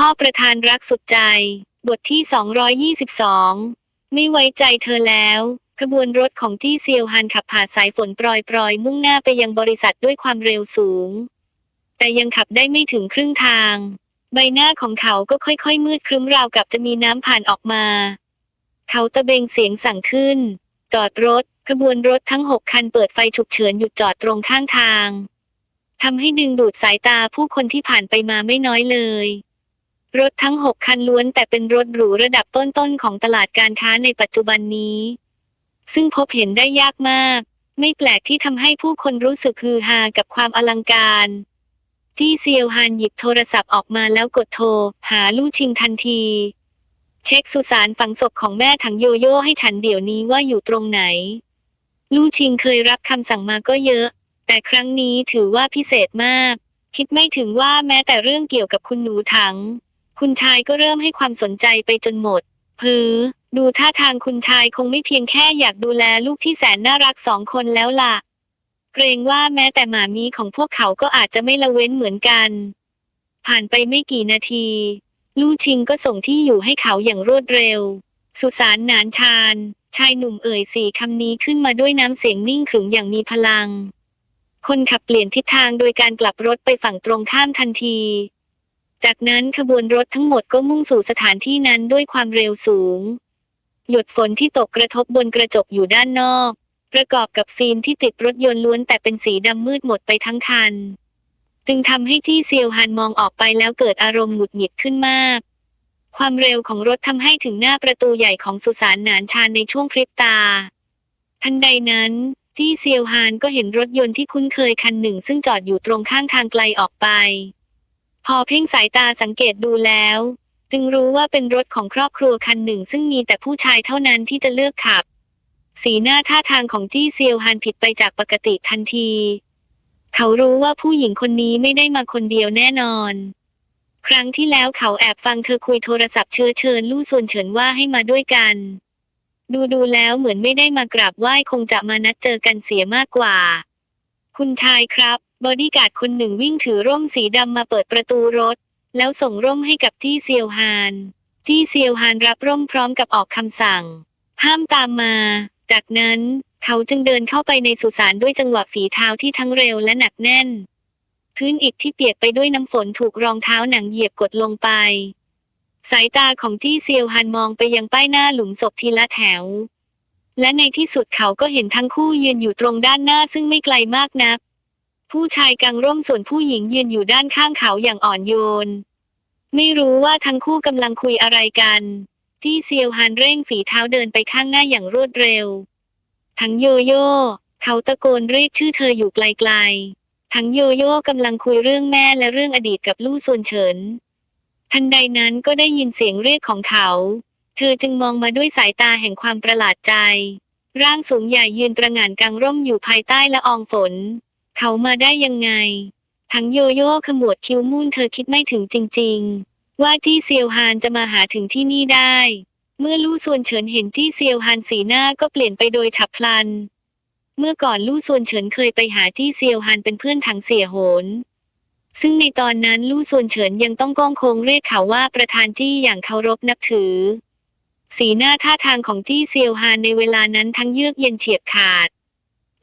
พ่อประธานรักสุดใจ บทที่ 222 ไม่ไว้ใจเธอแล้วขบวนรถของจี้เซียวฮันขับผ่านสายฝนปรอยๆมุ่งหน้าไปยังบริษัทด้วยความเร็วสูง แต่ยังขับได้ไม่ถึงครึ่งทาง ใบหน้าของเขาก็ค่อยๆ มืดครึ้มราวกับจะมีน้ำผ่านออกมา เขาตะเบงเสียงสั่งขึ้น จอดรถ ขบวนรถทั้งหกคันเปิดไฟฉุกเฉินหยุดจอดตรงข้างทางทำให้ดึงดูดสายตาผู้คนที่ผ่านไปมาไม่น้อยเลย รถทั้งหกคันล้วนแต่เป็นรถหรูระดับต้นๆของตลาดการค้าในปัจจุบันนี้ ซึ่งพบเห็นได้ยากมาก ไม่แปลกที่ทำให้ผู้คนรู้สึกฮือฮากับความอลังการจี้เซียวฮานหยิบโทรศัพท์ออกมาแล้วกดโทร หาลู่ชิงทันที เช็คสุสานฝังศพของแม่ถังโยโย่ให้ฉันเดี๋ยวนี้ว่าอยู่ตรงไหน ลู่ชิงเคยรับคำสั่งมาก็เยอะ แต่ครั้งนี้ถือว่าพิเศษมาก คิดไม่ถึงว่าแม้แต่เรื่องเกี่ยวกับคุณหนูถัง คุณชายก็เริ่มให้ความสนใจไปจนหมดเพอดูท่าทางคุณชายคงไม่เพียงแค่อยากดูแลลูกที่แสนน่ารักสองคนแล้วล่ะ เกรงว่าแม้แต่หมามีของพวกเขาก็อาจจะไม่ละเว้นเหมือนกัน ผ่านไปไม่กี่นาที ลู่ชิงก็ส่งที่อยู่ให้เขาอย่างรวดเร็ว สุสานนานชาญชายหนุ่มเอ่ยสี่คำนี้ขึ้นมาด้วยน้ำเสียงนิ่งขรึมอย่างมีพลัง คนขับเปลี่ยนทิศทางโดยการกลับรถไปฝั่งตรงข้ามทันที จากนั้นขบวนรถทั้งหมดก็มุ่งสู่สถานที่นั้นด้วยความเร็วสูง หยดฝนที่ตกกระทบบนกระจกอยู่ด้านนอก ประกอบกับฟิล์มที่ติดรถยนต์ล้วนแต่เป็นสีดำมืดหมดไปทั้งคัน จึงทำให้จี้เซียวฮันมองออกไปแล้วเกิดอารมณ์หงุดหงิดขึ้นมาก ความเร็วของรถทำให้ถึงหน้าประตูใหญ่ของสุสานหนานชานในช่วงพริบตา ทันใดนั้นจี้เซียวฮานก็เห็นรถยนต์ที่คุ้นเคยคันหนึ่งซึ่งจอดอยู่ตรงข้างทางไกลออกไป พอเพ่งสายตาสังเกตดูแล้ว จึงรู้ว่าเป็นรถของครอบครัวคันหนึ่ง ซึ่งมีแต่ผู้ชายเท่านั้นที่จะเลือกขับ สีหน้าท่าทางของจี้เซียวฮานผิดไปจากปกติทันที เขารู้ว่าผู้หญิงคนนี้ไม่ได้มาคนเดียวแน่นอน ครั้งที่แล้วเขาแอบฟังเธอคุยโทรศัพท์เชิญเชิญลู่ส่วนเฉินว่าให้มาด้วยกัน ดูดูแล้วเหมือนไม่ได้มากราบไหว้คงจะมานัดเจอกันเสียมากกว่า คุณชายครับ บอดี้การ์ดคนหนึ่งวิ่งถือร่มสีดำมาเปิดประตูรถ แล้วส่งร่มให้กับจี้เซียวฮาน จี้เซียวฮานรับร่มพร้อมกับออกคำสั่ง ห้ามตามมา จากนั้นเขาจึงเดินเข้าไปในสุสานด้วยจังหวะฝีเท้าที่ทั้งเร็วและหนักแน่น พื้นอิฐที่เปียกไปด้วยน้ำฝนถูกรองเท้าหนังเหยียบกดลงไป สายตาของจี้เซียวฮันมองไปยังป้ายหน้าหลุมศพทีละแถว และในที่สุดเขาก็เห็นทั้งคู่ยืนอยู่ตรงด้านหน้าซึ่งไม่ไกลมากนัก ผู้ชายกางร่มส่วนผู้หญิงยืนอยู่ด้านข้างเขาอย่างอ่อนโยน ไม่รู้ว่าทั้งคู่กำลังคุยอะไรกัน จี้เซียวฮันเร่งฝีเท้าเดินไปข้างหน้าอย่างรวดเร็ว ทั้งโยโย่เขาตะโกนเรียกชื่อเธออยู่ไกลๆ ทั้งโยโย่กำลังคุยเรื่องแม่และเรื่องอดีตกับลู่ส่วนเฉิน ทันใดนั้นก็ได้ยินเสียงเรียกของเขา เธอจึงมองมาด้วยสายตาแห่งความประหลาดใจ ร่างสูงใหญ่ยืนตระหง่านกลางร่มอยู่ภายใต้ละอองฝน เขามาได้ยังไง ทั้งโยโย่ขมวดคิ้วมุ่นเธอคิดไม่ถึงจริง ๆ ว่าจี้เซียวฮานจะมาหาถึงที่นี่ได้ เมื่อลู่ส่วนเฉินเห็นจี้เซียวฮานสีหน้าก็เปลี่ยนไปโดยฉับพลัน เมื่อก่อนลู่ส่วนเฉินเคยไปหาจี้เซียวฮานเป็นเพื่อนถังเสียโหนซึ่งในตอนนั้นลู่ส่วนเฉินยังต้องก้องโคงเรียกเขาว่าประธานจี้อย่างเคารพนับถือ สีหน้าท่าทางของจี้เซียวฮานในเวลานั้นทั้งเยือกเย็นเฉียบขาด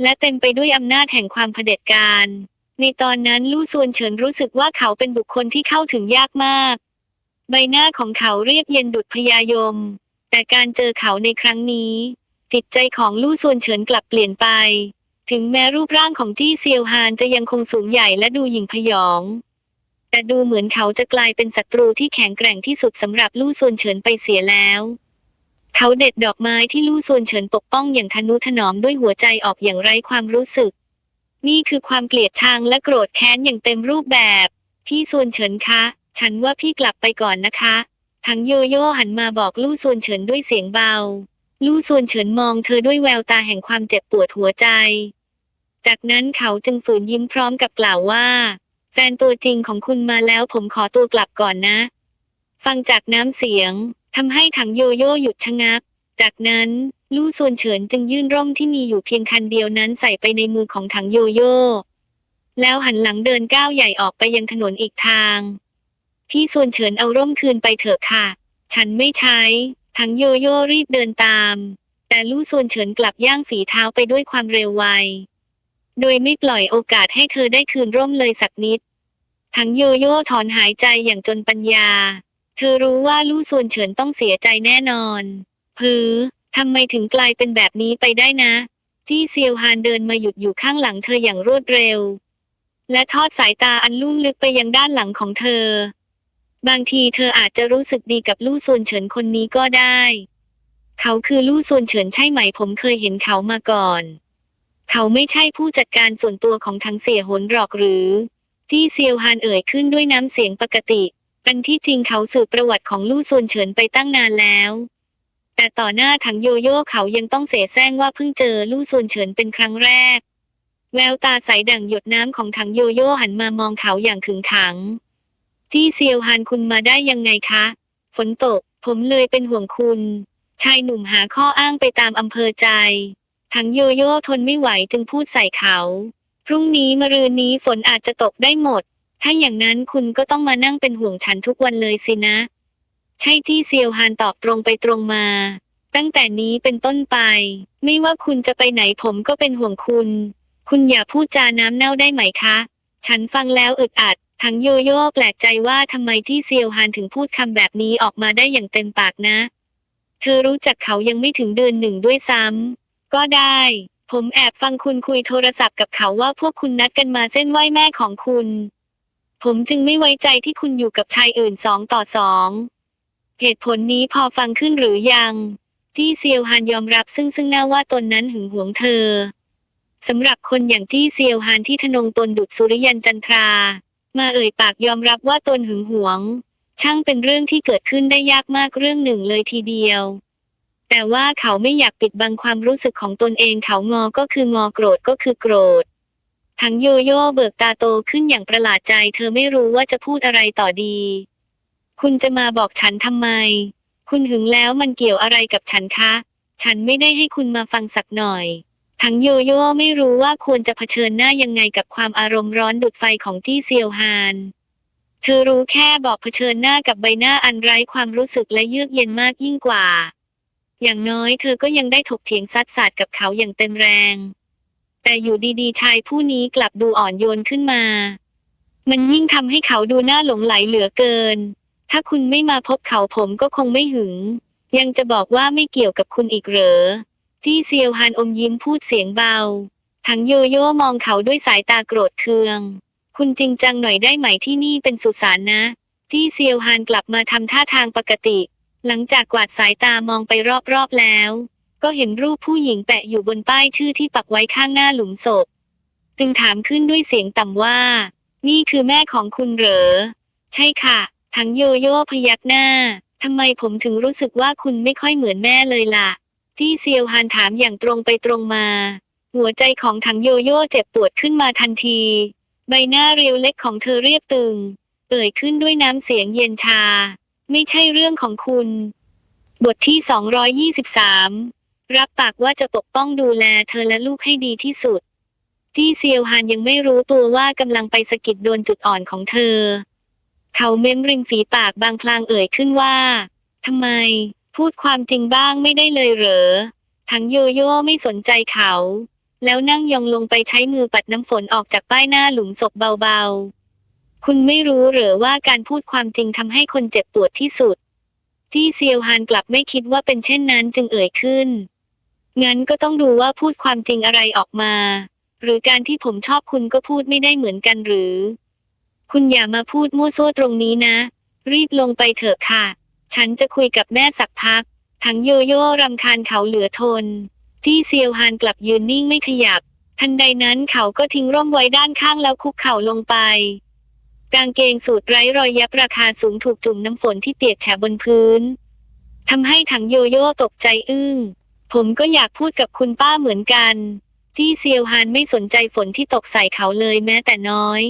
และเต็มไปด้วยอำนาจแห่งความเผด็จการ ในตอนนั้นลู่ส่วนเฉินรู้สึกว่าเขาเป็นบุคคลที่เข้าถึงยากมาก ใบหน้าของเขาเรียบเย็นดุจพยายม แต่การเจอเขาในครั้งนี้ จิตใจของลู่ส่วนเฉินกลับเปลี่ยนไป ถึงแม้รูปร่างของจี้เซียวฮานจะยังคงสูงใหญ่และดูหยิ่งพยอง แต่ดูเหมือนเขาจะกลายเป็นศัตรูที่แข็งแกร่งที่สุดสำหรับลู่ส่วนเฉินไปเสียแล้ว เขาเด็ดดอกไม้ที่ลู่ส่วนเฉินปกป้องอย่างทนุถนอมด้วยหัวใจออกอย่างไร้ความรู้สึก นี่คือความเกลียดชังและโกรธแค้นอย่างเต็มรูปแบบ พี่ส่วนเฉินคะ ฉันว่าพี่กลับไปก่อนนะคะ ทั้งโยโย่หันมาบอกลู่ส่วนเฉินด้วยเสียงเบา ลู่ส่วนเฉินมองเธอด้วยแววตาแห่งความเจ็บปวดหัวใจ จากนั้นเขาจึงฝืนยิ้มพร้อมกับกล่าวว่า แฟนตัวจริงของคุณมาแล้วผมขอตัวกลับก่อนนะ ฟังจากน้ำเสียง ทำให้ถังโยโย่หยุดชะงัก จากนั้น ลู่ส่วนเฉินจึงยื่นร่มที่มีอยู่เพียงคันเดียวนั้นใส่ไปในมือของถังโยโย่แล้วหันหลังเดินก้าวใหญ่ออกไปยังถนนอีกทาง พี่ส่วนเฉินเอาร่มคืนไปเถอะค่ะ ฉันไม่ใช้ทั้งโยโย่รีบเดินตาม แต่ลู่ส่วนเฉินกลับย่างฝีเท้าไปด้วยความเร็วไว โดยไม่ปล่อยโอกาสให้เธอได้คืนร่มเลยสักนิดทั้งโยโย่ถอนหายใจอย่างจนปัญญา เธอรู้ว่าลู่ส่วนเฉินต้องเสียใจแน่นอน พือทำไมถึงกลายเป็นแบบนี้ไปได้นะ จี้เซียวฮานเดินมาหยุดอยู่ข้างหลังเธออย่างรวดเร็ว และทอดสายตาอันลุ่มลึกไปยังด้านหลังของเธอ บางทีเธออาจจะรู้สึกดีกับลู่ส่วนเฉินคนนี้ก็ได้ เขาคือลู่ส่วนเฉินใช่ไหมผมเคยเห็นเขามาก่อน เขาไม่ใช่ผู้จัดการส่วนตัวของทั้งเสียหนหรอกหรือ จี้เซียวฮานเอ่ยขึ้นด้วยน้ำเสียงปกติ อันที่จริงเขาสืบประวัติของลู่ส่วนเฉินไปตั้งนานแล้ว แต่ต่อหน้าถังโยโย่เขายังต้องเสแสร้งว่าเพิ่งเจอลู่ส่วนเฉินเป็นครั้งแรก แววตาใสดั่งหยดน้ำของถังโยโย่หันมามองเขาอย่างขึงขัง จี้เซียวฮานคุณมาได้ยังไงคะ ฝนตก ผมเลยเป็นห่วงคุณ ชายหนุ่มหาข้ออ้างไปตามอำเภอใจทั้งโยโย่ทนไม่ไหวจึงพูดใส่เขา พรุ่งนี้มะรืนนี้ฝนอาจจะตกได้หมด ถ้าอย่างนั้นคุณก็ต้องมานั่งเป็นห่วงฉันทุกวันเลยสินะ ใช่จี้เซียวฮานตอบตรงไปตรงมา ตั้งแต่นี้เป็นต้นไป ไม่ว่าคุณจะไปไหนผมก็เป็นห่วงคุณ คุณอย่าพูดจาน้ำเน่าได้ไหมคะ ฉันฟังแล้วอึดอัด ทั้งโยโย่แปลกใจว่าทำไมจี้เซียวฮานถึงพูดคำแบบนี้ออกมาได้อย่างเต็มปากนะ เธอรู้จักเขายังไม่ถึงเดือนหนึ่งด้วยซ้ำก็ได้ผมแอบฟังคุณคุยโทรศัพท์กับเขาว่าพวกคุณนัดกันมาเส้นไหว้แม่ของคุณ ผมจึงไม่ไว้ใจที่คุณอยู่กับชายอื่นสองต่อสองเหตุผลนี้พอฟังขึ้นหรือยังจี้เซียวฮานยอมรับซึ่งซึ่งหน้าว่าตนนั้นหึงหวงเธอสำหรับคนอย่างจี้เซียวฮานที่ทนงตนดุจสุริยันจันทรา มาเอ่ยปากยอมรับว่าตนหึงหวง ช่างเป็นเรื่องที่เกิดขึ้นได้ยากมากเรื่องหนึ่งเลยทีเดียว แต่ว่าเขาไม่อยากปิดบังความรู้สึกของตนเองเขางอก็คืองอโกรธก็คือโกรธ ทั้งโยโย่เบิกตาโตขึ้นอย่างประหลาดใจ เธอไม่รู้ว่าจะพูดอะไรต่อดี คุณจะมาบอกฉันทำไม คุณหึงแล้วมันเกี่ยวอะไรกับฉันคะ ฉันไม่ได้ให้คุณมาฟังสักหน่อย ทั้งโยโย่ไม่รู้ว่าควรจะเผชิญหน้ายังไงกับความอารมณ์ร้อนดุดไฟของจี้เซียวฮานเธอรู้แค่บอกเผชิญหน้ากับใบหน้าอันไร้ความรู้สึกและเยือกเย็นมากยิ่งกว่า อย่างน้อยเธอก็ยังได้ถกเถียงซัดสาดกับเขาอย่างเต็มแรง แต่อยู่ดีๆ ชายผู้นี้กลับดูอ่อนโยนขึ้นมา มันยิ่งทำให้เขาดูน่าหลงไหลเหลือเกิน ถ้าคุณไม่มาพบเขาผมก็คงไม่หึง ยังจะบอกว่าไม่เกี่ยวกับคุณอีกเหรอ จี้เซียวฮานอมยิ้มพูดเสียงเบา ทั้งโยโย่มองเขาด้วยสายตาโกรธเคือง คุณจริงจังหน่อยได้ไหมที่นี่เป็นสุสานนะ จี้เซียวฮานกลับมาทำท่าทางปกติ หลังจากกวาดสายตามองไปรอบๆแล้ว ก็เห็นรูปผู้หญิงแปะอยู่บนป้ายชื่อที่ปักไว้ข้างหน้าหลุมศพ จึงถามขึ้นด้วยเสียงต่ำว่า นี่คือแม่ของคุณเหรอ ใช่ค่ะ ทั้งโยโย่พยักหน้าทำไมผมถึงรู้สึกว่าคุณไม่ค่อยเหมือนแม่เลยล่ะ จี้เซียวฮานถามอย่างตรงไปตรงมา หัวใจของทั้งโยโย่เจ็บปวดขึ้นมาทันที ใบหน้าเรียวเล็กของเธอเรียบตึง เอ่ยขึ้นด้วยน้ำเสียงเย็นชา ไม่ใช่เรื่องของคุณ บทที่ 223 รับปากว่าจะปกป้องดูแลเธอและลูกให้ดีที่สุด จี้เซียวฮานยังไม่รู้ตัวว่ากำลังไปสะกิดโดนจุดอ่อนของเธอ เขาเม้มริมฝีปากบางพลางเอ่ยขึ้นว่าทำไม พูดความจริงบ้างไม่ได้เลยเหรอ ทั้งโยโย่ไม่สนใจเขา แล้วนั่งยองลงไปใช้มือปัดน้ำฝนออกจากป้ายหน้าหลุมศพเบาๆ คุณไม่รู้เหรอว่าการพูดความจริงทำให้คนเจ็บปวดที่สุด จี้เซียวฮานกลับไม่คิดว่าเป็นเช่นนั้นจึงเอ่ยขึ้น งั้นก็ต้องดูว่าพูดความจริงอะไรออกมา หรือการที่ผมชอบคุณก็พูดไม่ได้เหมือนกันหรือ คุณอย่ามาพูดมั่วซั่วตรงนี้นะ รีบลงไปเถอะค่ะ ฉันจะคุยกับแม่สักพัก ทั้งโยโย่รำคาญเขาเหลือทน จี้เซียวฮานกลับยืนนิ่งไม่ขยับ ทันใดนั้นเขาก็ทิ้งร่มไว้ด้านข้างแล้วคุกเข่าลงไปกางเกงสูทไร้รอยยับราคาสูงถูกจุ่มน้ำฝนที่เปียกแฉะบนพื้นทำให้ถังโยโย่ตกใจอึ้ง ผมก็อยากพูดกับคุณป้าเหมือนกัน จี้เซียวฮานไม่สนใจฝนที่ตกใส่เขาเลยแม้แต่น้อย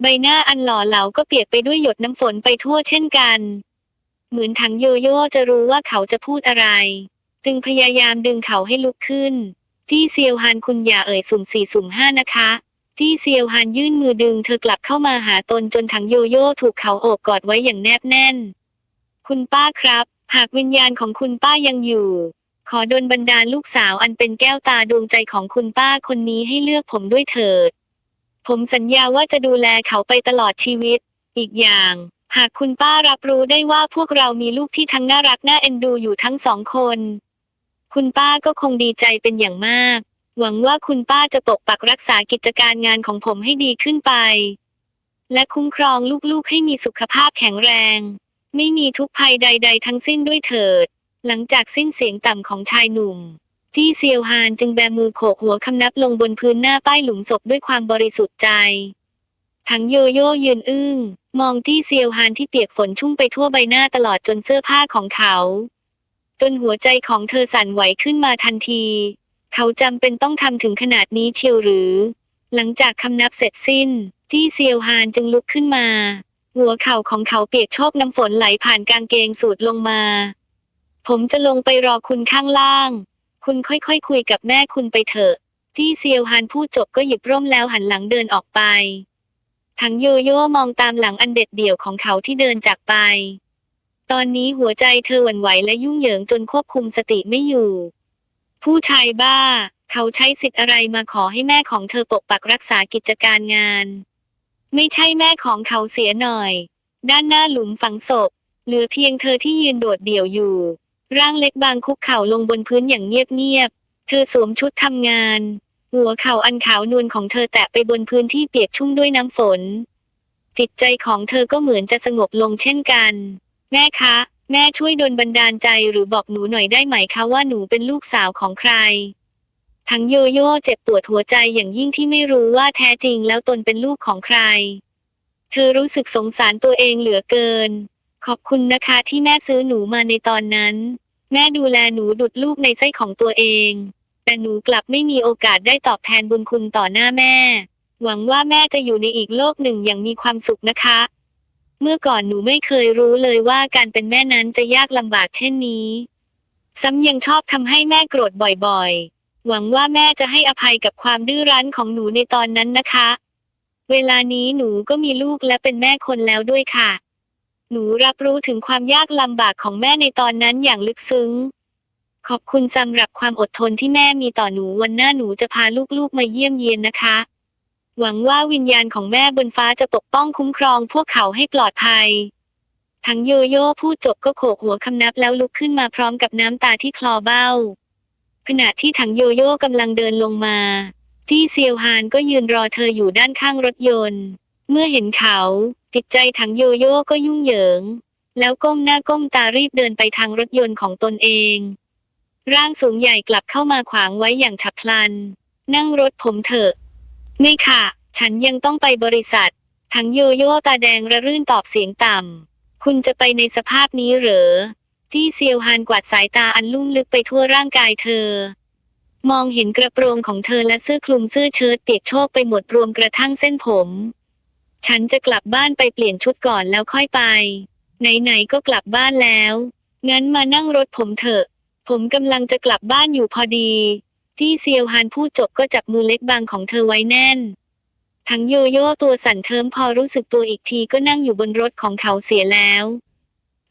ใบหน้าอันหล่อเหลาก็เปียกไปด้วยหยดน้ำฝนไปทั่วเช่นกัน เหมือนถังโยโย่จะรู้ว่าเขาจะพูดอะไร จึงพยายามดึงเขาให้ลุกขึ้น จี้เซียวฮานคุณอย่าเอ่ยสุ่มสี่สุ่มห้านะคะจี้เซียวฮานยื่นมือดึงเธอกลับเข้ามาหาตนจนถังโยโย่ถูกเขาโอบกอดไว้อย่างแนบแน่น คุณป้าครับ หากวิญญาณของคุณป้ายังอยู่ ขอดลบันดาลลูกสาวอันเป็นแก้วตาดวงใจของคุณป้าคนนี้ให้เลือกผมด้วยเถิด ผมสัญญาว่าจะดูแลเขาไปตลอดชีวิต อีกอย่าง หากคุณป้ารับรู้ได้ว่าพวกเรามีลูกที่ทั้งน่ารักน่าเอ็นดูอยู่ทั้งสองคน คุณป้าก็คงดีใจเป็นอย่างมาก หวังว่าคุณป้าจะปกปักรักษากิจการงานของผมให้ดีขึ้นไป และคุ้มครองลูกๆให้มีสุขภาพแข็งแรง ไม่มีทุกข์ภัยใด ๆ ทั้งสิ้นด้วยเถิด หลังจากสิ้นเสียงต่ำของชายหนุ่ม จี้เซียวฮานจึงแบมือโขกหัวคำนับลงบนพื้นหน้าป้ายหลุมศพด้วยความบริสุทธิ์ใจ ทั้งโยโย่ยืนอึ้ง มองจี้เซียวฮานที่เปียกฝนชุ่มไปทั่วใบหน้าตลอดจนเสื้อผ้าของเขาจนหัวใจของเธอสั่นไหวขึ้นมาทันที เขาจำเป็นต้องทำถึงขนาดนี้เชียวหรือ หลังจากคำนับเสร็จสิ้น จี้เซียวฮานจึงลุกขึ้นมา หัวเข่าของเขาเปียกโชกน้ำฝนไหลผ่านกางเกงสูดลงมา ผมจะลงไปรอคุณข้างล่าง คุณค่อยๆคคุยกับแม่คุณไปเถอะ จี้เซียวฮานพูดจบก็หยิบร่มแล้วหันหลังเดินออกไป ทั้งโยโย่มองตามหลังอันเด็ดเดี่ยวของเขาที่เดินจากไป ตอนนี้หัวใจเธอหวั่นไหวและยุ่งเหยิงจนควบคุมสติไม่อยู่ ผู้ชายบ้า เขาใช้สิทธิ์อะไรมาขอให้แม่ของเธอปกปักรักษากิจการงาน ไม่ใช่แม่ของเขาเสียหน่อย ด้านหน้าหลุมฝังศพ เหลือเพียงเธอที่ยืนโดดเดี่ยวอยู่ ร่างเล็กบางคุกเข่าลงบนพื้นอย่างเงียบๆ เธอสวมชุดทำงาน หัวเข่าอันขาวนวลของเธอแตะไปบนพื้นที่เปียกชุ่มด้วยน้ำฝน จิตใจของเธอก็เหมือนจะสงบลงเช่นกัน แม่คะ แม่ช่วยดลบันดาลใจหรือบอกหนูหน่อยได้ไหมคะว่าหนูเป็นลูกสาวของใคร ทั้งโยโย่เจ็บปวดหัวใจอย่างยิ่งที่ไม่รู้ว่าแท้จริงแล้วตนเป็นลูกของใคร เธอรู้สึกสงสารตัวเองเหลือเกิน ขอบคุณนะคะที่แม่ซื้อหนูมาในตอนนั้น แม่ดูแลหนูดุดลูกในไส้ของตัวเอง แต่หนูกลับไม่มีโอกาสได้ตอบแทนบุญคุณต่อหน้าแม่ หวังว่าแม่จะอยู่ในอีกโลกหนึ่งอย่างมีความสุขนะคะ เมื่อก่อนหนูไม่เคยรู้เลยว่าการเป็นแม่นั้นจะยากลำบากเช่นนี้ ซ้ำยังชอบทำให้แม่โกรธบ่อยๆ หวังว่าแม่จะให้อภัยกับความดื้อรั้นของหนูในตอนนั้นนะคะ เวลานี้หนูก็มีลูกและเป็นแม่คนแล้วด้วยค่ะ หนูรับรู้ถึงความยากลำบากของแม่ในตอนนั้นอย่างลึกซึ้ง ขอบคุณสำหรับความอดทนที่แม่มีต่อหนูวันหน้าหนูจะพาลูกๆมาเยี่ยมเยียนนะคะ หวังว่าวิญญาณของแม่บนฟ้าจะปกป้องคุ้มครองพวกเขาให้ปลอดภัย ทั้งโยโย่พูดจบก็โขกหัวคำนับแล้วลุกขึ้นมาพร้อมกับน้ำตาที่คลอเบ้า ขณะที่ถังโยโย่กำลังเดินลงมา จี้เซียวฮานก็ยืนรอเธออยู่ด้านข้างรถยนต์ เมื่อเห็นเขาจิตใจถังโยโย่ก็ยุ่งเหยิง แล้วก้มหน้าก้มตารีบเดินไปทางรถยนต์ของตนเอง ร่างสูงใหญ่กลับเข้ามาขวางไว้อย่างฉับพลัน นั่งรถผมเถอะ ไม่ค่ะ ฉันยังต้องไปบริษัท ทั้งโยโย่ตาแดงระรื่นตอบเสียงต่ำ คุณจะไปในสภาพนี้เหรอ จี้เซียวฮานกวาดสายตาอันลุ่มลึกไปทั่วร่างกายเธอมองเห็นกระโปรงของเธอและเสื้อคลุมเสื้อเชิ้ตเปียกโชกไปหมดรวมกระทั่งเส้นผม ฉันจะกลับบ้านไปเปลี่ยนชุดก่อนแล้วค่อยไป ไหนๆก็กลับบ้านแล้ว งั้นมานั่งรถผมเถอะ ผมกำลังจะกลับบ้านอยู่พอดี จี้เซียวฮานพูดจบก็จับมือเล็กบางของเธอไว้แน่น ทั้งโยโย่ตัวสั่นเทิมพอรู้สึกตัวอีกทีก็นั่งอยู่บนรถของเขาเสียแล้ว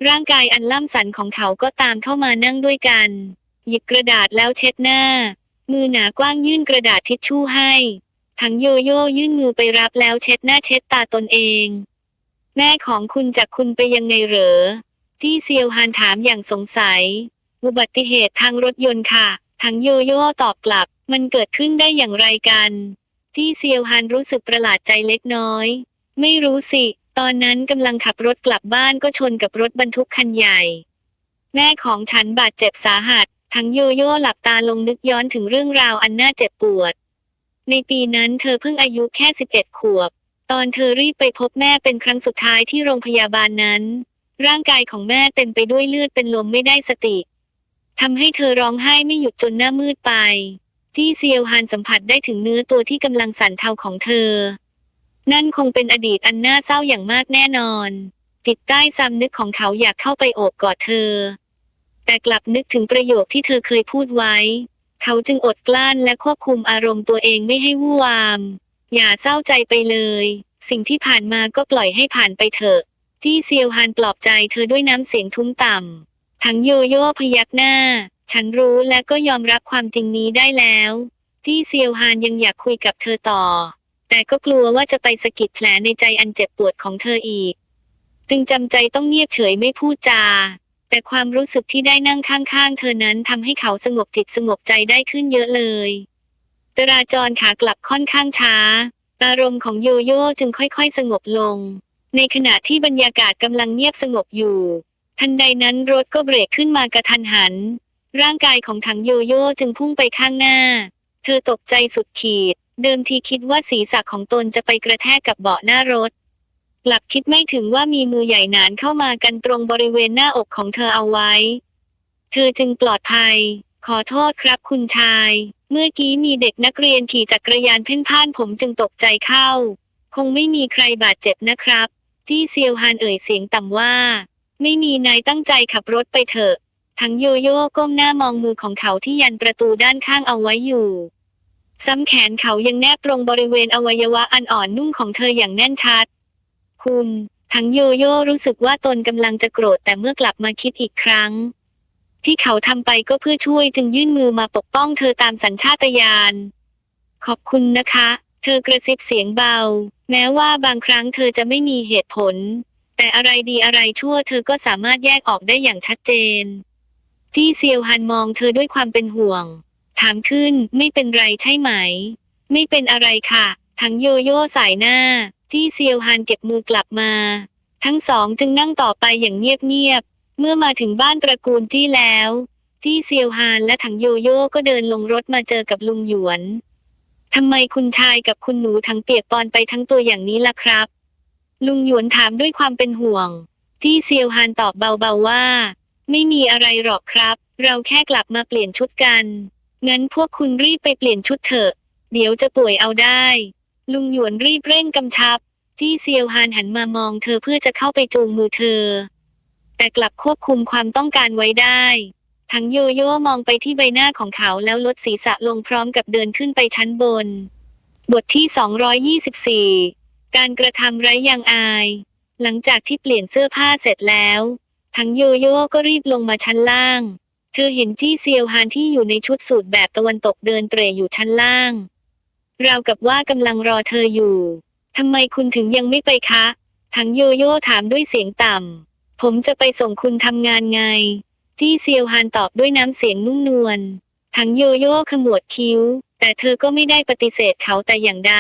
ร่างกายอันล่ำสันของเขาก็ตามเข้ามานั่งด้วยกัน หยิบกระดาษแล้วเช็ดหน้า มือหนากว้างยื่นกระดาษทิชชู่ให้ ทั้งโยโย่ยื่นมือไปรับแล้วเช็ดหน้าเช็ดตาตนเอง แม่ของคุณจากคุณไปยังไงเหรอ จี้เซียวฮานถามอย่างสงสัย อุบัติเหตุทางรถยนต์ค่ะ ทั้งโยโย่ตอบกลับ มันเกิดขึ้นได้อย่างไรกัน จี้เซียวฮานรู้สึกประหลาดใจเล็กน้อย ไม่รู้สิ ตอนนั้นกำลังขับรถกลับบ้านก็ชนกับรถบรรทุกคันใหญ่ แม่ของฉันบาดเจ็บสาหัส ทั้งโยโย่หลับตาลงนึกย้อนถึงเรื่องราวอันน่าเจ็บปวด ในปีนั้นเธอเพิ่งอายุแค่ 11 ขวบ ตอนเธอรีบไปพบแม่เป็นครั้งสุดท้ายที่โรงพยาบาลนั้น ร่างกายของแม่เต็มไปด้วยเลือดเป็นลมไม่ได้สติทำให้เธอร้องไห้ไม่หยุดจนหน้ามืดไป จี้เซียวฮานสัมผัสได้ถึงเนื้อตัวที่กำลังสั่นเทาของเธอ นั่นคงเป็นอดีตอันน่าเศร้าอย่างมากแน่นอน ติดใต้ซ้ำนึกของเขาอยากเข้าไปโอบกอดเธอ แต่กลับนึกถึงประโยคที่เธอเคยพูดไว้ เขาจึงอดกลั้นและควบคุมอารมณ์ตัวเองไม่ให้วู่วาม อย่าเศร้าใจไปเลย สิ่งที่ผ่านมาก็ปล่อยให้ผ่านไปเถอะ จี้เซียวฮานปลอบใจเธอด้วยน้ำเสียงทุ้มต่ำ ทั้งโยโย่พยักหน้า ฉันรู้และก็ยอมรับความจริงนี้ได้แล้ว จี้เซียวฮานยังอยากคุยกับเธอต่อ แต่ก็กลัวว่าจะไปสะกิดแผลในใจอันเจ็บปวดของเธออีก จึงจำใจต้องเงียบเฉยไม่พูดจา แต่ความรู้สึกที่ได้นั่งข้างๆ เธอนั้นทำให้เขาสงบจิตสงบใจได้ขึ้นเยอะเลยจราจรขากลับค่อนข้างช้า อารมณ์ของโยโย่จึงค่อยๆ สงบลง ในขณะที่บรรยากาศกำลังเงียบสงบอยู่ ทันใดนั้นรถก็เบรกขึ้นมากระทันหัน ร่างกายของถังโยโย่จึงพุ่งไปข้างหน้า เธอตกใจสุดขีด เดิมทีคิดว่าศีรษะของตนจะไปกระแทกกับเบาะหน้ารถ กลับคิดไม่ถึงว่ามีมือใหญ่หนานเข้ามากันตรงบริเวณหน้าอกของเธอเอาไว้ เธอจึงปลอดภัย ขอโทษครับคุณชาย เมื่อกี้มีเด็กนักเรียนขี่จักรยานเพ่นพ่านผมจึงตกใจเข้า คงไม่มีใครบาดเจ็บนะครับ จี้เซียวฮานเอ่ยเสียงต่ำว่า ไม่มีนายตั้งใจขับรถไปเถอะ ทั้งโยโย่ก้มหน้ามองมือของเขาที่ยันประตูด้านข้างเอาไว้อยู่ซ้ำแขนเขายังแนบตรงบริเวณอวัยวะอันอ่อนนุ่มของเธออย่างแน่นชัด คุณทั้งโยโย่รู้สึกว่าตนกำลังจะโกรธแต่เมื่อกลับมาคิดอีกครั้ง ที่เขาทำไปก็เพื่อช่วยจึงยื่นมือมาปกป้องเธอตามสัญชาตญาณ ขอบคุณนะคะ เธอกระซิบเสียงเบา แม้ว่าบางครั้งเธอจะไม่มีเหตุผล แต่อะไรดีอะไรชั่วเธอก็สามารถแยกออกได้อย่างชัดเจน จี้เซียวฮันมองเธอด้วยความเป็นห่วง ถามขึ้นไม่เป็นไรใช่ไหม ไม่เป็นอะไรค่ะ ทั้งโยโย่สายหน้า จี้เซียวฮันเก็บมือกลับมา ทั้งสองจึงนั่งต่อไปอย่างเงียบๆ เมื่อมาถึงบ้านตระกูลจี้แล้ว จี้เซียวฮานและถังโยโย่ก็เดินลงรถมาเจอกับลุงหยวนทำไมคุณชายกับคุณหนูทั้งเปียกปอนไปทั้งตัวอย่างนี้ล่ะครับ ลุงหยวนถามด้วยความเป็นห่วง จี้เซียวฮานตอบเบาๆว่า ไม่มีอะไรหรอกครับ เราแค่กลับมาเปลี่ยนชุดกัน งั้นพวกคุณรีบไปเปลี่ยนชุดเถอะ เดี๋ยวจะป่วยเอาได้ ลุงหยวนรีบเร่งกำชับ จี้เซียวฮานหันมามองเธอเพื่อจะเข้าไปจูงมือเธอ แต่กลับควบคุมความต้องการไว้ได้ ทั้งโยโย่มองไปที่ใบหน้าของเขาแล้วลดศีรษะลงพร้อมกับเดินขึ้นไปชั้นบน บทที่ 224 การกระทำไร้ยางอาย หลังจากที่เปลี่ยนเสื้อผ้าเสร็จแล้ว ทั้งโยโย่ก็รีบลงมาชั้นล่าง เธอเห็นจี้เซียวฮานที่อยู่ในชุดสูทแบบตะวันตกเดินเตร่อยู่ชั้นล่าง ราวกับว่ากำลังรอเธออยู่ทำไมคุณถึงยังไม่ไปคะ ทั้งโยโย่ถามด้วยเสียงต่ำ ผมจะไปส่งคุณทำงานไง จี้เซียวฮานตอบด้วยน้ำเสียงนุ่มนวล ทั้งโยโย่ขมวดคิ้ว แต่เธอก็ไม่ได้ปฏิเสธเขาแต่อย่างใด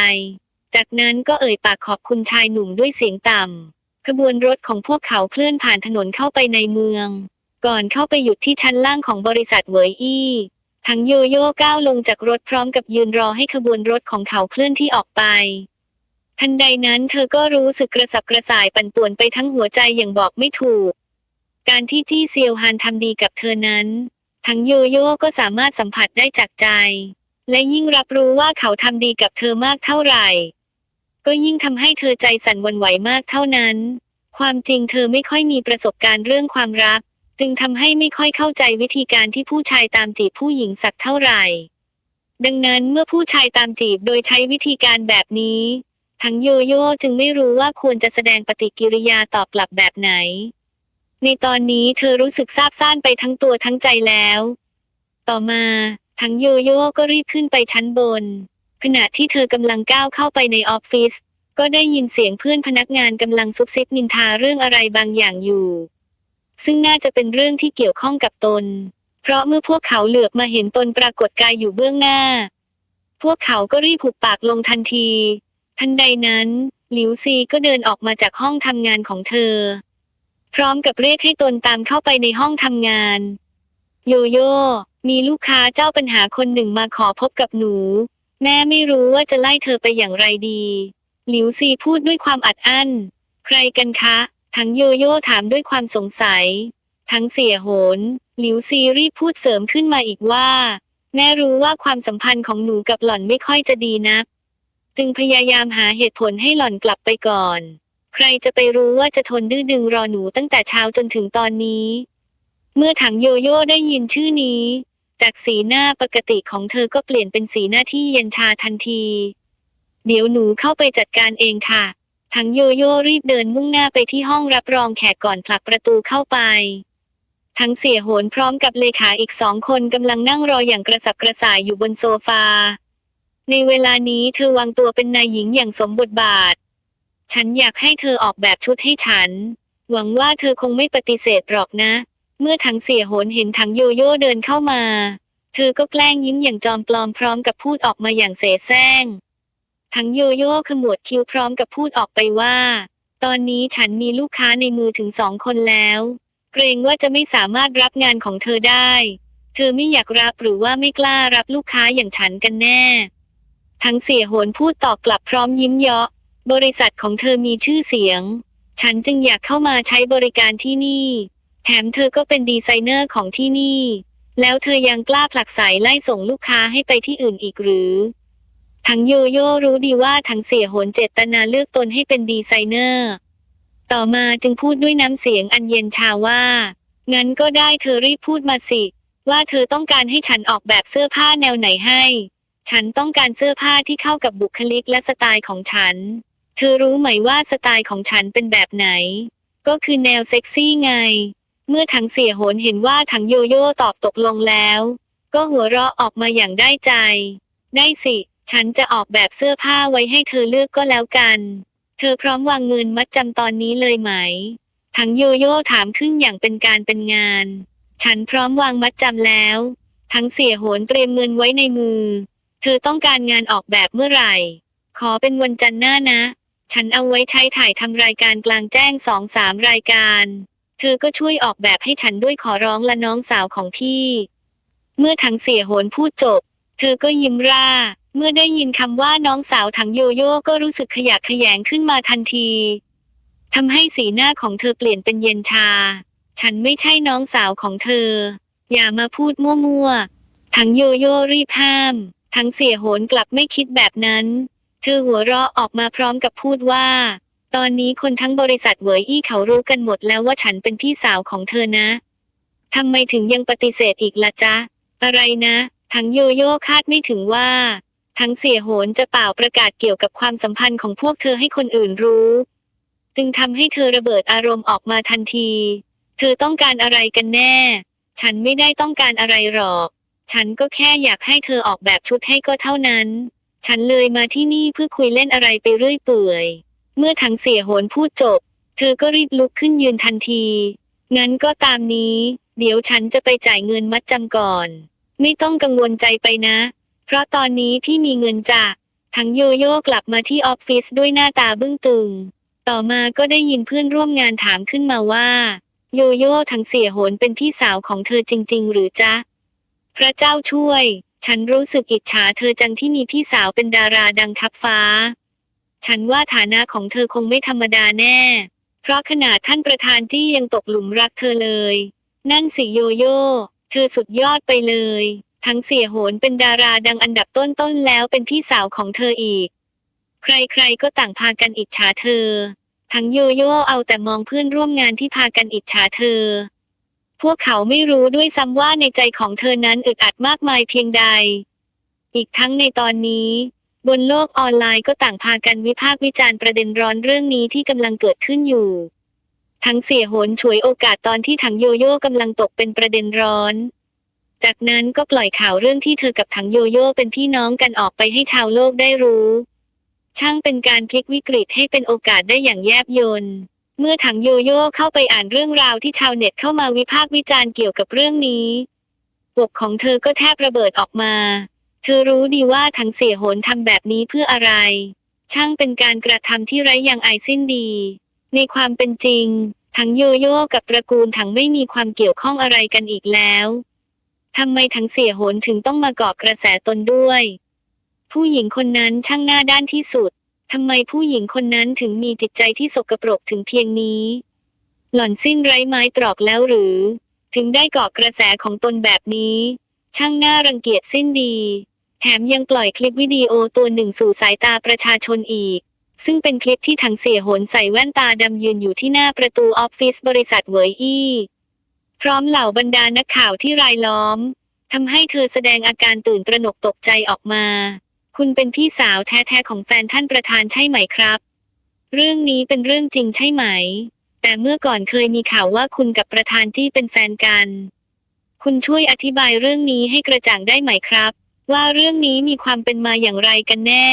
จากนั้นก็เอ่ยปากขอบคุณชายหนุ่มด้วยเสียงต่ำ ขบวนรถของพวกเขาเคลื่อนผ่านถนนเข้าไปในเมือง ก่อนเข้าไปหยุดที่ชั้นล่างของบริษัทเวยอี้ ทั้งโยโย่ก้าวลงจากรถพร้อมกับยืนรอให้ขบวนรถของเขาเคลื่อนที่ออกไป ทันใดนั้นเธอก็รู้สึกกระสับกระส่ายปั่นป่วนไปทั้งหัวใจอย่างบอกไม่ถูก การที่จี้เซียวฮานทำดีกับเธอนั้น ทั้งโยโย่ก็สามารถสัมผัสได้จากใจ และยิ่งรับรู้ว่าเขาทำดีกับเธอมากเท่าไหร่ ก็ยิ่งทำให้เธอใจสั่นวันไหวมากเท่านั้น ความจริงเธอไม่ค่อยมีประสบการณ์เรื่องความรัก จึงทำให้ไม่ค่อยเข้าใจวิธีการที่ผู้ชายตามจีบผู้หญิงสักเท่าไหร่ ดังนั้นเมื่อผู้ชายตามจีบโดยใช้วิธีการแบบนี้ ทั้งโยโย่จึงไม่รู้ว่าควรจะแสดงปฏิกิริยาตอบกลับแบบไหน ในตอนนี้เธอรู้สึกซาบซ่านไปทั้งตัวทั้งใจแล้ว ต่อมาทั้งโยโย่ก็รีบขึ้นไปชั้นบน ขณะที่เธอกำลังก้าวเข้าไปในออฟฟิศก็ได้ยินเสียงเพื่อนพนักงานกำลังซุบซิบนินทาเรื่องอะไรบางอย่างอยู่ ซึ่งน่าจะเป็นเรื่องที่เกี่ยวข้องกับตน เพราะเมื่อพวกเขาเหลือบมาเห็นตนปรากฏกายอยู่เบื้องหน้า พวกเขาก็รีบหุบปากลงทันที ทันใดนั้นหลิวซีก็เดินออกมาจากห้องทำงานของเธอ พร้อมกับเรียกให้ตนตามเข้าไปในห้องทำงาน โยโย่มีลูกค้าเจ้าปัญหาคนหนึ่งมาขอพบกับหนู แม่ไม่รู้ว่าจะไล่เธอไปอย่างไรดี หลิวซีพูดด้วยความอัดอั้น ใครกันคะ ทั้งโยโย่ถามด้วยความสงสัย ทั้งเสียโหน หลิวซีรีบพูดเสริมขึ้นมาอีกว่า แม่รู้ว่าความสัมพันธ์ของหนูกับหล่อนไม่ค่อยจะดีนัก จึงพยายามหาเหตุผลให้หล่อนกลับไปก่อน ใครจะไปรู้ว่าจะทนดื้อดึงรอหนูตั้งแต่เช้าจนถึงตอนนี้ เมื่อถังโยโย่ได้ยินชื่อนี้ จากสีหน้าปกติของเธอก็เปลี่ยนเป็นสีหน้าที่เย็นชาทันที เดี๋ยวหนูเข้าไปจัดการเองค่ะ ทั้งโยโย่รีบเดินมุ่งหน้าไปที่ห้องรับรองแขกก่อนผลักประตูเข้าไป ทั้งเสียโหนพร้อมกับเลขาอีกสองคนกำลังนั่งรออย่างกระสับกระส่ายอยู่บนโซฟา ในเวลานี้เธอวางตัวเป็นนายหญิงอย่างสมบทบาท ฉันอยากให้เธอออกแบบชุดให้ฉัน หวังว่าเธอคงไม่ปฏิเสธหรอกนะ เมื่อทั้งเสียโหนเห็นทั้งโยโย่เดินเข้ามา เธอก็แกล้งยิ้มอย่างจอมปลอมพร้อมกับพูดออกมาอย่างเสแสร้ง ทั้งโยโย่ขมวดคิ้วพร้อมกับพูดออกไปว่า ตอนนี้ฉันมีลูกค้าในมือถึงสองคนแล้ว เกรงว่าจะไม่สามารถรับงานของเธอได้ เธอไม่อยากรับหรือว่าไม่กล้ารับลูกค้าอย่างฉันกันแน่ ทั้งเสียโหนพูดตอบกลับพร้อมยิ้มเยาะ บริษัทของเธอมีชื่อเสียง ฉันจึงอยากเข้ามาใช้บริการที่นี่ แถมเธอก็เป็นดีไซเนอร์ของที่นี่ แล้วเธอยังกล้าผลักสายไล่ส่งลูกค้าให้ไปที่อื่นอีกหรือ ทั้งโยโย่รู้ดีว่าทั้งเสียโหนเจตนาเลือกตนให้เป็นดีไซเนอร์ ต่อมาจึงพูดด้วยน้ำเสียงอันเย็นชาว่า งั้นก็ได้เธอรีบพูดมาสิ ว่าเธอต้องการให้ฉันออกแบบเสื้อผ้าแนวไหนให้ ฉันต้องการเสื้อผ้าที่เข้ากับบุคลิกและสไตล์ของฉัน เธอรู้ไหมว่าสไตล์ของฉันเป็นแบบไหน ก็คือแนวเซ็กซี่ไง เมื่อทั้งเสียโหนเห็นว่าทั้งโยโย่ตอบตกลงแล้ว ก็หัวเราะออกมาอย่างได้ใจ ได้สิ ฉันจะออกแบบเสื้อผ้าไว้ให้เธอเลือกก็แล้วกัน เธอพร้อมวางเงินมัดจำตอนนี้เลยไหม ทั้งโยโย่ถามขึ้นอย่างเป็นการเป็นงาน ฉันพร้อมวางมัดจำแล้ว ทั้งเสียโหนเตรียมเงินไว้ในมือ เธอต้องการงานออกแบบเมื่อไหร่ ขอเป็นวันจันทร์หน้านะ ฉันเอาไว้ใช้ถ่ายทำรายการกลางแจ้งสองสามรายการ เธอก็ช่วยออกแบบให้ฉันด้วยขอร้องละน้องสาวของพี่ เมื่อทั้งเสียโหนพูดจบ เธอก็ยิ้มร่า เมื่อได้ยินคำว่าน้องสาวถังโยโย่ก็รู้สึกขยะแขยงขึ้นมาทันทีทำให้สีหน้าของเธอเปลี่ยนเป็นเย็นชา ฉันไม่ใช่น้องสาวของเธอ อย่ามาพูดมั่วๆทั้งโยโย่รีบห้าม ทั้งเสียโหนกลับไม่คิดแบบนั้น เธอหัวเราะออกมาพร้อมกับพูดว่า ตอนนี้คนทั้งบริษัทเหวยอี้เขารู้กันหมดแล้วว่าฉันเป็นพี่สาวของเธอนะทำไมถึงยังปฏิเสธอีกล่ะจ๊ะ อะไรนะทั้งโยโย่คาดไม่ถึงว่า ทั้งเสียโหนจะเป่าประกาศเกี่ยวกับความสัมพันธ์ของพวกเธอให้คนอื่นรู้ จึงทำให้เธอระเบิดอารมณ์ออกมาทันที เธอต้องการอะไรกันแน่ ฉันไม่ได้ต้องการอะไรหรอก ฉันก็แค่อยากให้เธอออกแบบชุดให้ก็เท่านั้น ฉันเลยมาที่นี่เพื่อคุยเล่นอะไรไปเรื่อยเปื่อย เมื่อทั้งเสียโหนพูดจบ เธอก็รีบลุกขึ้นยืนทันที งั้นก็ตามนี้ เดี๋ยวฉันจะไปจ่ายเงินมัดจำก่อน ไม่ต้องกังวลใจไปนะ เพราะตอนนี้พี่มีเงินจ้ะทั้งโยโย่กลับมาที่ออฟฟิศด้วยหน้าตาบึ้งตึง ต่อมาก็ได้ยินเพื่อนร่วมงานถามขึ้นมาว่า โยโย่ทั้งเสียโหนเป็นพี่สาวของเธอจริง ๆ หรือจ๊ะ พระเจ้าช่วย ฉันรู้สึกอิจฉาเธอจังที่มีพี่สาวเป็นดาราดังทับฟ้า ฉันว่าฐานะของเธอคงไม่ธรรมดาแน่ เพราะขนาดท่านประธานจี้ยังตกหลุมรักเธอเลย นั่นสิโยโย่ เธอสุดยอดไปเลย ทั้งเสียโหนเป็นดาราดังอันดับต้นๆแล้วเป็นพี่สาวของเธออีก ใครๆก็ต่างพากันอิจฉาเธอ ทั้งโยโย่เอาแต่มองเพื่อนร่วมงานที่พากันอิจฉาเธอ พวกเขาไม่รู้ด้วยซ้ำว่าในใจของเธอนั้นอึดอัดมากมายเพียงใด อีกทั้งในตอนนี้ บนโลกออนไลน์ก็ต่างพากันวิพากษ์วิจารณ์ประเด็นร้อนเรื่องนี้ที่กำลังเกิดขึ้นอยู่ ทั้งเสียโหนฉวยโอกาสตอนที่ถังโยโย่กำลังตกเป็นประเด็นร้อน จากนั้นก็ปล่อยข่าวเรื่องที่เธอกับถังโยโย่เป็นพี่น้องกันออกไปให้ชาวโลกได้รู้ ช่างเป็นการพลิกวิกฤตให้เป็นโอกาสได้อย่างแยบยลเมื่อถังโยโย่เข้าไปอ่านเรื่องราวที่ชาวเน็ตเข้ามาวิพากษ์วิจารณ์เกี่ยวกับเรื่องนี้อกของเธอก็แทบระเบิดออกมา เธอรู้ดีว่าถังเสียโหนทำแบบนี้เพื่ออะไร ช่างเป็นการกระทำที่ไร้ยังอายสิ้นดี ในความเป็นจริงทั้งโยโย่กับตระกูลถังไม่มีความเกี่ยวข้องอะไรกันอีกแล้ว ทำไมทั้งเสียโหนถึงต้องมาเกาะกระแสตนด้วย ผู้หญิงคนนั้นช่างหน้าด้านที่สุดทำไมผู้หญิงคนนั้นถึงมีจิตใจที่สกปรกถึงเพียงนี้ หล่อนสิ้นไร้ไม้ตรอกแล้วหรือ ถึงได้เกาะกระแสของตนแบบนี้ ช่างหน่ารังเกียจสิ้นดี แถมยังปล่อยคลิปวิดีโอตัวหนึ่งสู่สายตาประชาชนอีก ซึ่งเป็นคลิปที่ถังเสียโหนใส่แว่นตาดำยืนอยู่ที่หน้าประตูออฟฟิศบริษัทเวยอี้ ร้อมเหล่าบรรดานักข่าวที่รายล้อมทำให้เธอแสดงอาการตื่นตระหนกตกใจออกมา คุณเป็นพี่สาวแท้ๆของแฟนท่านประธานใช่ไหมครับ เรื่องนี้เป็นเรื่องจริงใช่ไหม แต่เมื่อก่อนเคยมีข่าวว่าคุณกับประธานจี้เป็นแฟนกัน คุณช่วยอธิบายเรื่องนี้ให้กระจ่างได้ไหมครับ ว่าเรื่องนี้มีความเป็นมาอย่างไรกันแน่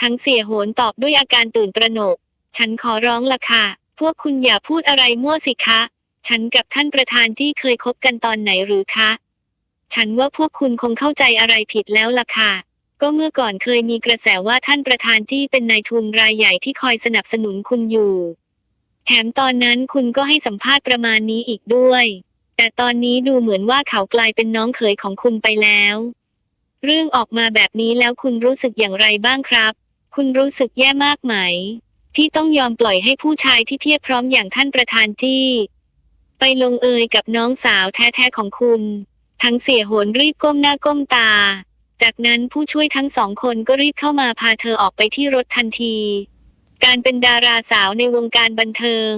ทั้งเสียโหนตอบด้วยอาการตื่นตระหนก ฉันขอร้องละค่ะ พวกคุณอย่าพูดอะไรมั่วสิคะ ฉันกับท่านประธานจี้เคยคบกันตอนไหนหรือคะ ฉันว่าพวกคุณคงเข้าใจอะไรผิดแล้วล่ะค่ะ ก็เมื่อก่อนเคยมีกระแสว่าท่านประธานจี้เป็นนายทุนรายใหญ่ที่คอยสนับสนุนคุณอยู่ แถมตอนนั้นคุณก็ให้สัมภาษณ์ประมาณนี้อีกด้วย แต่ตอนนี้ดูเหมือนว่าเขากลายเป็นน้องเขยของคุณไปแล้ว เรื่องออกมาแบบนี้แล้วคุณรู้สึกอย่างไรบ้างครับ คุณรู้สึกแย่มากไหมที่ต้องยอมปล่อยให้ผู้ชายที่เพียบพร้อมอย่างท่านประธานจี้ ไปลงเอยกับน้องสาวแท้ๆของคุณ ทั้งเสียโหนรีบก้มหน้าก้มตา จากนั้นผู้ช่วยทั้งสองคนก็รีบเข้ามาพาเธอออกไปที่รถทันที การเป็นดาราสาวในวงการบันเทิง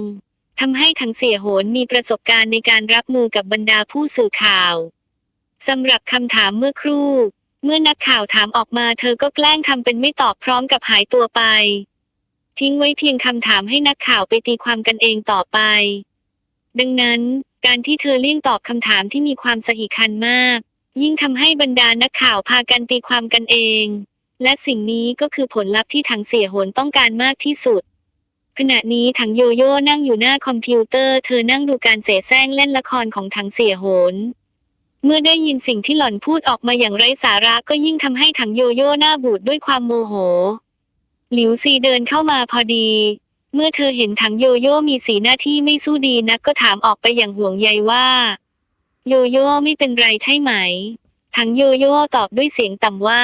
ทำให้ทั้งเสียโหนมีประสบการณ์ในการรับมือกับบรรดาผู้สื่อข่าวสำหรับคำถามเมื่อครู่ เมื่อนักข่าวถามออกมาเธอก็แกล้งทำเป็นไม่ตอบพร้อมกับหายตัวไป ทิ้งไว้เพียงคำถามให้นักข่าวไปตีความกันเองต่อไป ดังนั้น การที่เธอเลี่ยงตอบคำถามที่มีความสหิคันมาก ยิ่งทำให้บรรดานักข่าวพากันตีความกันเอง และสิ่งนี้ก็คือผลลัพธ์ที่ถังเสียโหนต้องการมากที่สุด ขณะนี้ถังโยโย่นั่งอยู่หน้าคอมพิวเตอร์ เธอนั่งดูการเสแสร้งเล่นละครของถังเสียโหนเมื่อได้ยินสิ่งที่หล่อนพูดออกมาอย่างไร้สาระก็ยิ่งทำให้ถังโยโย่หน้าบูดด้วยความโมโห หลิวซีเดินเข้ามาพอดี เมื่อเธอเห็นถังโยโย่มีสีหน้าที่ไม่สู้ดีนักก็ถามออกไปอย่างห่วงใยว่า โยโย่ไม่เป็นไรใช่ไหม ถังโยโย่ตอบด้วยเสียงต่ำว่า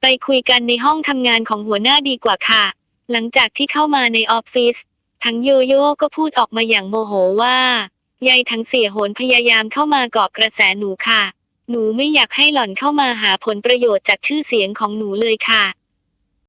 ไปคุยกันในห้องทำงานของหัวหน้าดีกว่าค่ะ หลังจากที่เข้ามาในออฟฟิศถังโยโย่ก็พูดออกมาอย่างโมโหว่ายายทั้งเสียโหนพยายามเข้ามาเกาะกระแสหนูค่ะ หนูไม่อยากให้หล่อนเข้ามาหาผลประโยชน์จากชื่อเสียงของหนูเลยค่ะ